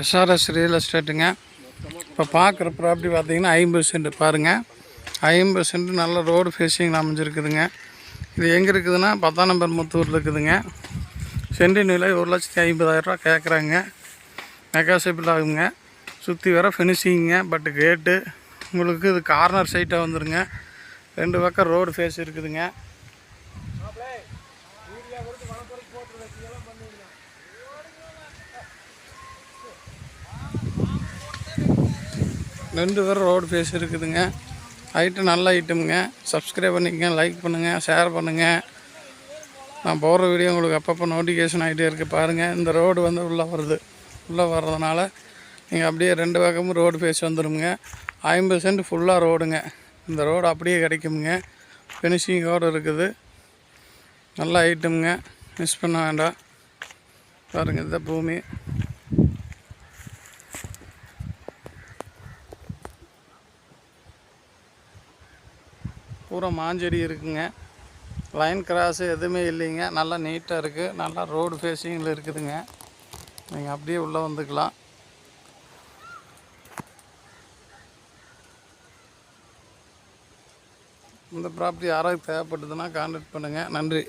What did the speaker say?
SRS real எஸ்டேட்டுங்க இப்போ பார்க்குற property பார்த்தீங்கன்னா ஐம்பது சென்ட் பாருங்கள் ஐம்பது சென்ட் நல்ல ரோடு ஃபேஸிங் அமைஞ்சிருக்குதுங்க. இது எங்கே இருக்குதுன்னா பத்தாம் நம்பர் முத்தூரில் இருக்குதுங்க. சென்டின் விலை ஒரு லட்சத்தி ஐம்பதாயிரரூவா கேட்குறாங்க மெகாசிபிள் ஆகுங்க. சுற்றி வர ஃபினிஷிங்க பட் கேட்டு உங்களுக்கு இது கார்னர் சைட்டாக வந்துருங்க. ரெண்டு பக்கம் ரோடு ஃபேஸ் இருக்குதுங்க. ரெண்டு பேரும் ரோடு ஃபேஸ் இருக்குதுங்க. ஐட்டம் நல்ல ஐட்டமுங்க சப்ஸ்கிரைப் பண்ணிக்கங்க லைக் பண்ணுங்கள் ஷேர் பண்ணுங்கள் நான் போகிற வீடியோ உங்களுக்கு அப்பப்போ நோட்டிஃபிகேஷன் ஆகிட்டே இருக்குது பாருங்கள் இந்த ரோடு வந்து உள்ளே வருது. உள்ளே வர்றதுனால நீங்கள் அப்படியே ரெண்டு பக்கமும் ரோடு ஃபேஸ் வந்துடுங்க ஐம்பது சென்ட் ஃபுல்லாக ரோடுங்க. இந்த ரோடு அப்படியே கிடைக்குமுங்க. ஃபினிஷிங்கோடு இருக்குது. நல்ல ஐட்டமுங்க மிஸ் பண்ண வேண்டாம். பாருங்கள் இந்த பூமி. பூரா மாஞ்செடி இருக்குங்க. லைன் கிராஸு எதுவுமே இல்லைங்க. நல்லா நீட்டாக இருக்குது நல்லா ரோடு ஃபேஸிங்கில் இருக்குதுங்க. நீங்கள் அப்படியே உள்ளே வந்துக்கலாம். இந்த ப்ராப்பர்ட்டி யாராவது தேவைப்பட்டதுன்னா கான்டாக்ட் பண்ணுங்கள் நன்றி.